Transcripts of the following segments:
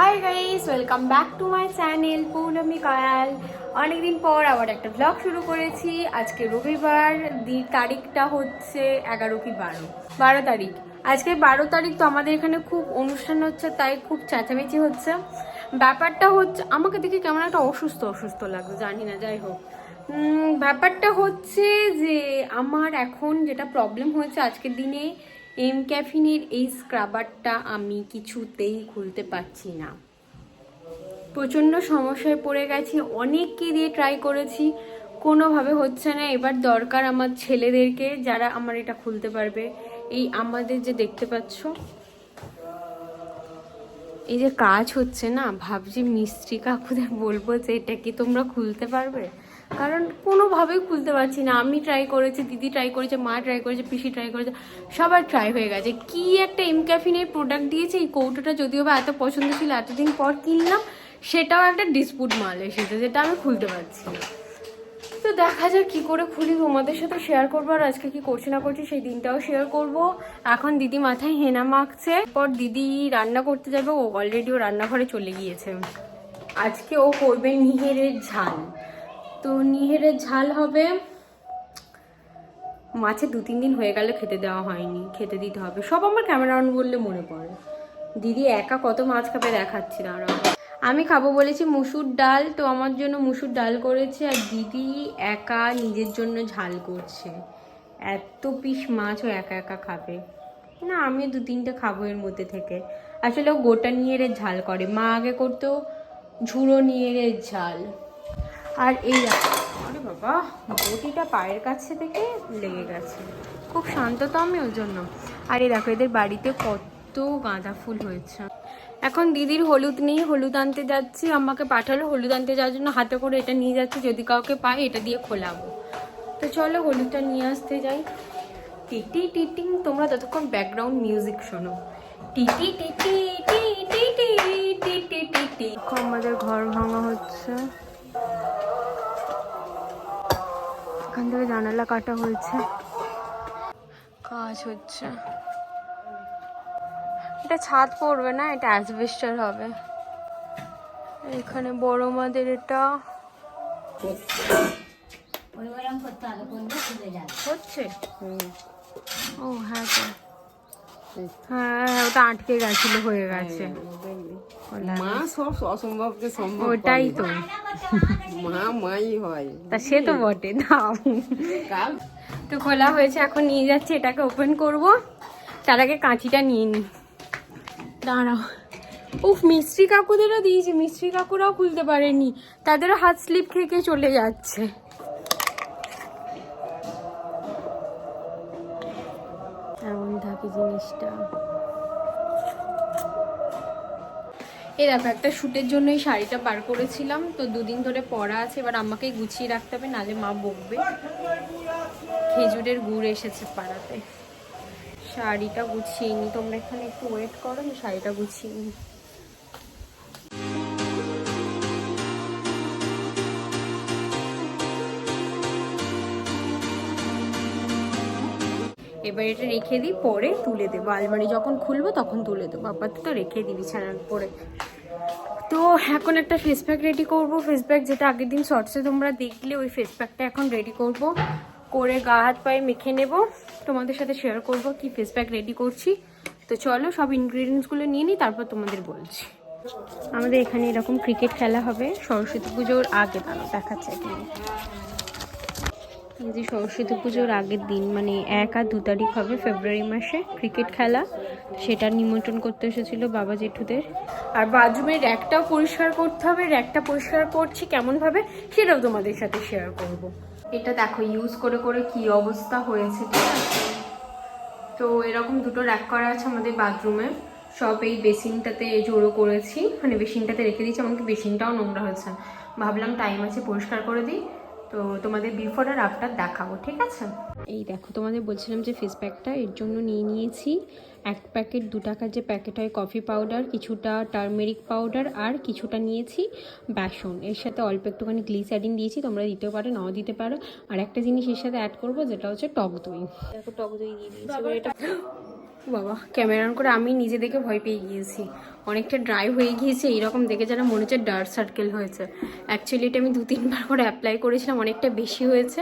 Hi guys welcome back to my channel Poulami Koyal অনেকদিন পর আবার একটা ব্লগ শুরু করেছি। আজকে রবিবার, দি তারিখটা হচ্ছে এগারো কি বারো। বারো তারিখ। আজকে বারো তারিখ তো আমাদের এখানে খুব অনুষ্ঠান হচ্ছে, তাই খুব চেঁচামেচি হচ্ছে। ব্যাপারটা হচ্ছে, আমাকে দেখে কেমন একটা অসুস্থ অসুস্থ লাগছে জানি না, যাই হোক। ব্যাপারটা হচ্ছে যে, আমার এখন যেটা প্রবলেম হয়েছে আজকের দিনে এম ক্যাফিনের এই স্ক্রাবারটা আমি কিছুতেই খুলতে পারছি না। প্রচণ্ড সমস্যায় পড়ে গেছি, অনেককে দিয়ে ট্রাই করেছি, কোনোভাবে হচ্ছে না। এবার দরকার আমার ছেলেদেরকে যারা আমার এটা খুলতে পারবে। এই আমাদের যে দেখতে পাচ্ছ, এই যে কাজ হচ্ছে না, ভাবছি মিস্ত্রি কাকুদের বলব যে এটা কি তোমরা খুলতে পারবে? কারণ কোনোভাবেই খুলতে পারছি না। আমি ট্রাই করেছি, দিদি ট্রাই করেছে, মা ট্রাই করেছে, পিসি ট্রাই করেছে, সবার ট্রাই হয়ে গেছে। কি একটা এম ক্যাফিনের প্রোডাক্ট দিয়েছে, এই কৌটোটা যদিও বা এত পছন্দ ছিল, এতদিন পর কিনলাম, সেটাও একটা ডিসপুট মাল এসেছে, যেটা আমি খুলতে পারছি তো দেখা যাক কি করে খুলি, তোমাদের সাথে শেয়ার করব, আর আজকে কি করছি না করছি সেই দিনটাও শেয়ার করব। এখন দিদি মাথায় হেনা মাখছে পর দিদি রান্না করতে যাবে, ও অলরেডি ও রান্নাঘরে চলে গিয়েছে। আজকে ও করবে নিহেরের ঝাল। তো নিহেরের ঝাল হবে মাছে দু, তিন দিন হয়ে গেলে খেতে দেওয়া হয়নি, খেতে দিতে হবে। সব আমার ক্যামেরা অন বললে মনে পড়ে। দিদি একা কত মাছ খাবে দেখাচ্ছি না আমি খাব বলেছি মুসুর ডাল, তো আমার জন্য মুসুর ডাল করেছে আর দিদি একা নিজের জন্য ঝাল করছে। এত পিস মাছ ও একা একা খাবে। না, আমি দু, তিনটে খাব এর মধ্যে থেকে। আসলে ও গোটা নিয়ে ঝাল করে। মা আগে করতো ঝুড়ো নিয়ে ঝাল। আর এই আরে বাবা বটিটা পায়ের কাছে থেকে লেগে গেছে খুব শান্ত তো আমি ওর জন্য আর এই দেখো এদের বাড়িতে কত গাঁদা ফুল হয়েছে এখন দিদির হলুদ নেই হলুদ আনতে যাচ্ছি আমাকে পাঠালো হলুদ আনতে যাওয়ার জন্য হাতে করে এটা নিয়ে যাচ্ছি যদি কাউকে পাই এটা দিয়ে খোলাবো তো চলো হলুদটা নিয়ে আসতে যাই টিটি টিটিং তোমরা ততক্ষণ ব্যাকগ্রাউন্ড মিউজিক শোনো টিটি টিটি টিটি টিটি টিটি টিটি আমাদের ঘর ভাঙা হচ্ছে এখান থেকে জানালা কাটা হয়েছে। কাজ হচ্ছে। এটা ছাদ পড়বে না এটা অ্যাসবেস্টার হবে। এখানে বড় মাদের এটা হচ্ছে? ও হ্যাঁ হ্যাঁ হ্যাঁ, ওটা আটকে গেছিল হয়ে গেছে। মা সব অসম্ভবকে সম্ভব ওটাই তো। মা মাই হয়। তা সে তো বটে দাও। তো খোলা হয়েছে এখন নিয়ে যাচ্ছি এটাকে ওপেন করব। তার আগে কাঁচিটা নিয়ে নি। দাঁড়াও। উফ মিস্ত্রি কাকুদেরও দিয়েছি মিস্ত্রি কাকুরাও খুলতে পারেনি। তাদেরও হাত স্লিপ খেয়ে চলে যাচ্ছে। এমন জিনিসটা? এই দেখো, একটা শ্যুটের জন্য এই শাড়িটা বার করেছিলাম, তো দুদিন ধরে পরা আছে, এবার আমাকেই গুছিয়ে রাখতে হবে, নালে মা বকবে। খেজুরের গুড় এসেছে পাড়াতে। শাড়িটা গুছিয়ে নি, তোমরা এখানে একটু ওয়েট করো, আমি শাড়িটা গুছিয়ে নি। এবার এটা রেখে দিই, পরে তুলে দেবো। আলমারি যখন খুলবো তখন তুলে দেবো। আপাতত রেখে দিই বিছানার পরে। তো এখন একটা ফেস প্যাক রেডি করব। ফেস প্যাক যেটা আগের দিন শর্টসে তোমরা দেখলে, ওই ফেস প্যাকটা এখন রেডি করব। করে গা হাত পায়ে মেখে নেব। তোমাদের সাথে শেয়ার করব কি ফেস প্যাক রেডি করছি। তো চলো সব ইনগ্রিডিয়েন্টসগুলো নিয়ে নিই, তারপর তোমাদের বলছি। আমাদের এখানে এরকম ক্রিকেট খেলা হবে। সরস্বতী পুজোর আগে দাঁড়ো দেখাচ্ছে এখানে। যে সরস্বতী পুজোর আগের দিন মানে এক আর দু তারিখ হবে ফেব্রুয়ারি মাসে ক্রিকেট খেলা। সেটার নিমন্ত্রণ করতে এসেছিল বাবা জেঠুদের। আর বাথরুমের র্যাকটাও পরিষ্কার করতে হবে, র্যাকটা পরিষ্কার করছি কেমনভাবে সেটাও তোমাদের সাথে শেয়ার করব। এটা দেখো ইউজ করে করে কি অবস্থা হয়েছে, ঠিক আছে? তো এরকম দুটো র্যাক করা আছে আমাদের বাথরুমে সব এই বেসিনটাতে জড়ো করেছি মানে বেসিনটাতে রেখে দিয়েছি, এমনকি বেসিনটাও নোংরা হয়েছে। ভাবলাম টাইম আছে পরিষ্কার করে দিই। তো তোমাদের বিফোর আর আফটার দেখাবো ঠিক আছে? এই দেখো তোমাদের বলছিলাম যে ফেস প্যাকটা এর জন্য নিয়ে নিয়েছি। এক প্যাকেট দু টাকার যে প্যাকেট হয় কফি পাউডার কিছুটা টার্মেরিক পাউডার আর কিছুটা নিয়েছি বেসন। এর সাথে অল্প একটুখানি গ্লিসারিন দিয়েছি তোমরা দিতে পারো নাও দিতে পারো। আর একটা জিনিস এর সাথে অ্যাড করব যেটা হচ্ছে টক দই। দেখো টক দই দিয়ে দিয়েছি এটা বাবা, ক্যামেরা অন করে আমি নিজে দেখে ভয় পেয়ে গিয়েছি। অনেকটা ড্রাই হয়ে গিয়েছে, এইরকম দেখে যারা মনে হচ্ছে ডার্ক সার্কেল হয়েছে। অ্যাকচুয়ালি এটা আমি দু তিনবার করে অ্যাপ্লাই করেছিলাম, অনেকটা বেশি হয়েছে।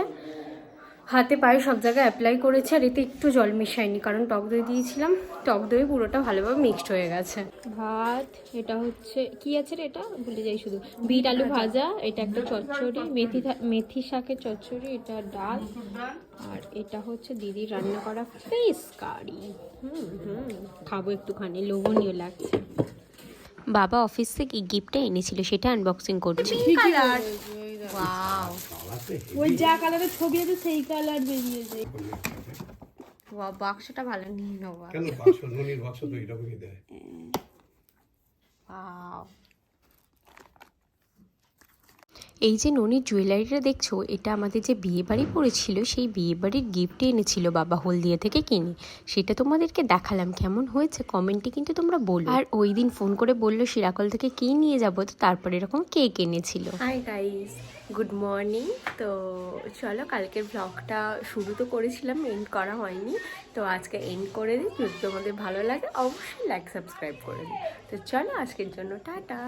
হাতে পায়ে সব জায়গায় অ্যাপ্লাই করেছে আর এতে একটু জল মেশাইনি কারণ টক দই দিয়েছিলাম। টক দই পুরোটা ভালোভাবে মিক্সড হয়ে গেছে। ভাত এটা হচ্ছে কি আছে রে এটা? ভুলে যাই শুধু। বিট আলু ভাজা এটা একটা চচ্চড়ি মেথি মেথি শাকের চচ্চড়ি এটা ডাল আর এটা হচ্ছে দিদির রান্না করা ফিস কারি হুম হুম খাব একটুখানি লোভনীয় লাগছে। বাবা অফিস থেকে গিফটটা এনেছিল সেটা আনবক্সিং করছি। ওয়াও ওই যা কালারের ছবি আছে সেই কালার বেরিয়েছে বাবা বাক্সটা ভালো নিয়ে নেব কেন বাক্স ননির বাক্স তো এরকমই দেয়। Wow. এই যে ননির জুয়েলারিটা দেখছ, এটা আমাদের যে বিয়ে বাড়ি পড়েছিল, সেই বিয়ে বাড়ির গিফটে এনেছিল বাবা হলদিয়া থেকে কিনে। সেটা তোমাদেরকে দেখালাম, কেমন হয়েছে কমেন্টে কিন্তু তোমরা বলো। আর ওই দিন ফোন করে বলল সিরাকল থেকে কি নিয়ে যাব? তো তারপরে এরকম কেক এনেছিল। হাই গাইস গুড মর্নিং তো চলো, কালকের ব্লগটা শুরু তো করেছিলাম এন্ড করা হয়নি। তো আজকে এন্ড করে দিই, যদি তোমাদের ভালো লাগে, অবশ্যই লাইক সাবস্ক্রাইব করে দিই তো চলো, আজকের জন্য টাটা।